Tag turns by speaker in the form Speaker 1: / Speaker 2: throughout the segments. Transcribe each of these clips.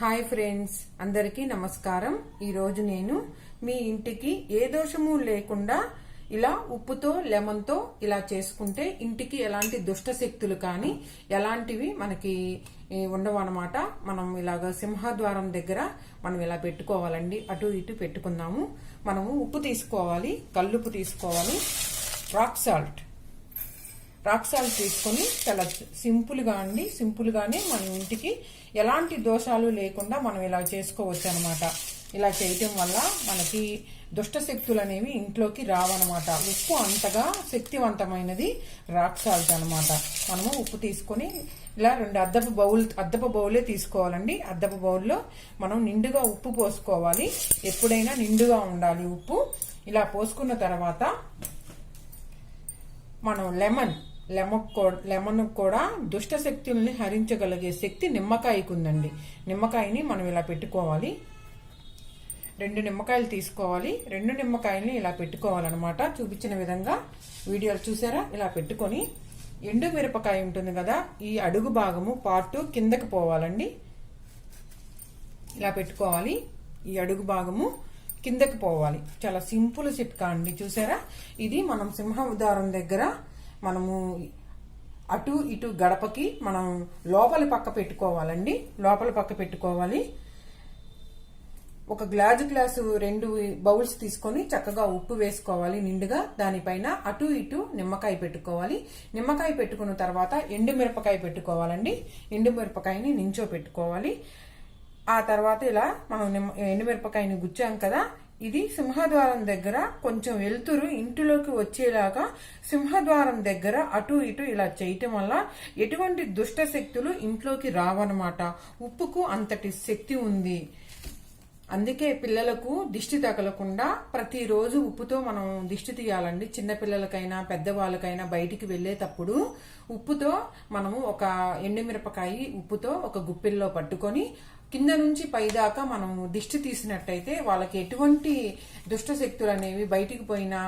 Speaker 1: Hi friends అందరికీ నమస్కారం. ఈరోజు నేను మీ ఇంటికి ఏ దోషము లేకుండా ఇలా ఉప్పుతో లెమన్తో ఇలా చేసుకుంటే ఇంటికి ఎలాంటి దుష్ట శక్తులు కానీ ఎలాంటివి మనకి ఉండవన్నమాట. మనం ఇలాగ సింహద్వారం దగ్గర మనం ఇలా పెట్టుకోవాలండి. అటు ఇటు పెట్టుకుందాము. మనము ఉప్పు తీసుకోవాలి కల్లుప్పు తీసుకోవాలి రాక్ సాల్ట్. రాక్ సాల్ట్ తీసుకొని చాలా సింపుల్గా అండి. సింపుల్గానే మన ఇంటికి ఎలాంటి దోషాలు లేకుండా మనం ఇలా చేసుకోవచ్చు అనమాట ఇలా చేయటం వల్ల మనకి దుష్ట శక్తులు అనేవి ఇంట్లోకి రావన్నమాట. ఉప్పు అంతగా శక్తివంతమైనది రాక్ సాల్ట్ అనమాట మనము ఉప్పు తీసుకొని ఇలా రెండు అద్దపు బౌల్ అద్దపు బౌలే తీసుకోవాలండి. అద్దపు బౌల్లో మనం నిండుగా ఉప్పు పోసుకోవాలి. ఎప్పుడైనా నిండుగా ఉండాలి ఉప్పు. ఇలా పోసుకున్న తర్వాత మనం లెమన్ లెమన్ లెమన్ కూడా దుష్ట శక్తుల్ని హరించగలిగే శక్తి నిమ్మకాయకు ఉందండి. నిమ్మకాయని మనం ఇలా పెట్టుకోవాలి. రెండు నిమ్మకాయలు తీసుకోవాలి. రెండు నిమ్మకాయల్ని ఇలా పెట్టుకోవాలన్నమాట. చూపించిన విధంగా వీడియోలు చూసారా? ఇలా పెట్టుకొని ఎండు మిరపకాయ ఉంటుంది కదా ఈ అడుగు భాగము పార్టు కిందకి పోవాలండి. ఇలా పెట్టుకోవాలి. ఈ అడుగు భాగము కిందకి పోవాలి. చాలా సింపుల్ చిట్కా అండి. చూసారా? ఇది మనం సింహ ఉదారం దగ్గర మనము అటు ఇటు గడపకి మనం లోపలి పక్క పెట్టుకోవాలండి. లోపల పక్క పెట్టుకోవాలి. ఒక గ్లాజు గ్లాసు రెండు బౌల్స్ తీసుకొని చక్కగా ఉప్పు వేసుకోవాలి నిండుగా. దానిపైన అటు ఇటు నిమ్మకాయ పెట్టుకోవాలి. నిమ్మకాయ పెట్టుకున్న తర్వాత ఎండుమిరపకాయ పెట్టుకోవాలండి. ఎండుమిరపకాయని నించో పెట్టుకోవాలి ఆ తర్వాత ఇలా మనం నిమ్మ ఎండుమిరపకాయని గుచ్చాం కదా ఇది సింహద్వారం దగ్గర కొంచెం వెలుతురు ఇంటిలోకి వచ్చేలాగా సింహద్వారం దగ్గర అటు ఇటు ఇలా చేయటం వల్ల ఎటువంటి దుష్ట శక్తులు ఇంట్లోకి రావన్నమాట. ఉప్పుకు అంతటి శక్తి ఉంది. అందుకే పిల్లలకు దిష్టి తగలకుండా ప్రతిరోజు ఉప్పుతో మనం దిష్టి తీయాలండి. చిన్నపిల్లలకైనా పెద్దవాళ్ళకైనా బయటికి వెళ్ళేటప్పుడు ఉప్పుతో మనము ఒక ఎండుమిరపకాయ ఉప్పుతో ఒక గుప్పిల్లో పట్టుకొని కింద నుంచి పైదాకా మనం దిష్టి తీసినట్టయితే వాళ్ళకి ఎటువంటి దుష్ట శక్తులు అనేవి బయటికి పోయినా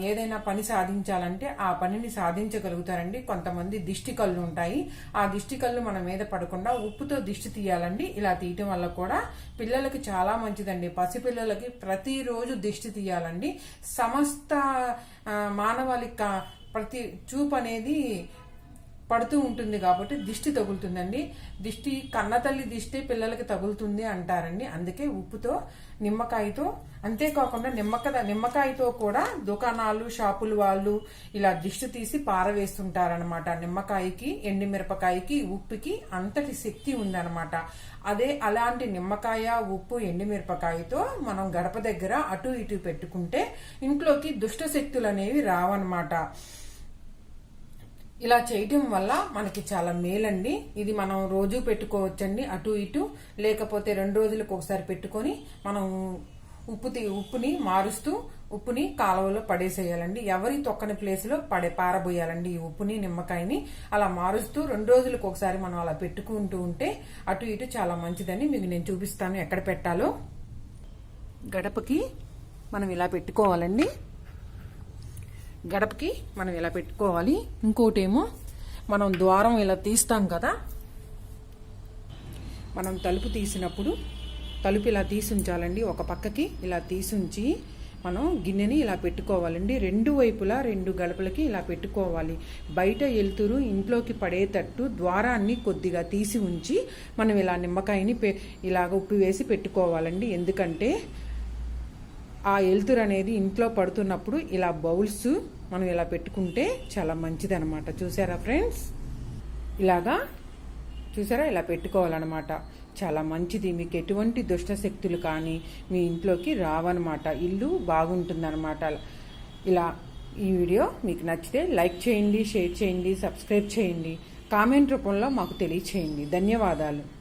Speaker 1: ఏదైనా పని సాధించాలంటే ఆ పనిని సాధించగలుగుతారండి. కొంతమంది దిష్టి కళ్ళు ఉంటాయి. ఆ దిష్టి కళ్ళు మన మీద పడకుండా ఉప్పుతో దిష్టి తీయాలండి. ఇలా తీయటం వల్ల కూడా పిల్లలకి చాలా మంచిదండి. పసిపిల్లలకి ప్రతిరోజు దిష్టి తీయాలండి. సమస్త మానవాళిక ప్రతి చూపు అనేది పడుతూ ఉంటుంది కాబట్టి దిష్టి తగులుతుందండి. దిష్టి కన్నతల్లి దిష్టి పిల్లలకి తగులుతుంది అంటారండి. అందుకే ఉప్పుతో నిమ్మకాయతో అంతేకాకుండా నిమ్మక నిమ్మకాయతో కూడా దుకాణాలు షాపులు వాళ్ళు ఇలా దిష్టి తీసి పారవేస్తుంటారనమాట నిమ్మకాయకి ఎండి మిరపకాయకి ఉప్పుకి అంతటి శక్తి ఉందన్నమాట. అదే అలాంటి నిమ్మకాయ ఉప్పు ఎండిమిరపకాయతో మనం గడప దగ్గర అటు ఇటు పెట్టుకుంటే ఇంట్లోకి దుష్ట శక్తులు అనేవి రావన్నమాట. ఇలా చేయటం వల్ల మనకి చాలా మేలండి. ఇది మనం రోజు పెట్టుకోవచ్చండి అటు ఇటు. లేకపోతే రెండు రోజులకు ఒకసారి పెట్టుకొని మనం ఉప్పు తీ- ఉప్పుని మారుస్తూ ఉప్పుని కాలువలో పడేసేయాలండి. ఎవరి తొక్కని ప్లేస్లో పడే పారబోయాలండి ఈ ఉప్పుని నిమ్మకాయని. అలా మారుస్తూ రెండు రోజులకు ఒకసారి మనం అలా పెట్టుకుంటూ ఉంటే అటు ఇటు చాలా మంచిదని మీకు నేను చూపిస్తాను ఎక్కడ పెట్టాలో. గడపకి మనం ఇలా పెట్టుకోవాలండి. గడపకి మనం ఇలా పెట్టుకోవాలి? ఇంకోటేమో మనం ద్వారం ఇలా తీస్తాం కదా? మనం తలుపు తీసినప్పుడు తలుపు ఇలా తీసుంచాలండి. ఒక పక్కకి ఇలా తీసుంచి మనం గిన్నెని ఇలా పెట్టుకోవాలండి. రెండు వైపులా రెండు గడపలకి ఇలా పెట్టుకోవాలి. బయట వెళ్తురు ఇంట్లోకి పడేటట్టు ద్వారాన్ని కొద్దిగా తీసి ఉంచి మనం ఇలా నిమ్మకాయని పె ఇలాగ ఉప్పు వేసి పెట్టుకోవాలండి. ఎందుకంటే ఆ వెలుతురు అనేది ఇంట్లో పడుతున్నప్పుడు ఇలా బౌల్స్ మనం ఇలా పెట్టుకుంటే చాలా మంచిది అనమాట చూసారా ఫ్రెండ్స్? ఇలాగా చూసారా? ఇలా పెట్టుకోవాలన్నమాట. చాలా మంచిది. మీకు ఎటువంటి దుష్ట శక్తులు కానీ మీ ఇంట్లోకి రావన్నమాట. ఇల్లు బాగుంటుందన్నమాట. ఇలా ఈ వీడియో మీకు నచ్చితే లైక్ చేయండి షేర్ చేయండి సబ్స్క్రైబ్ చేయండి. కామెంట్ రూపంలో మాకు తెలియచేయండి. ధన్యవాదాలు.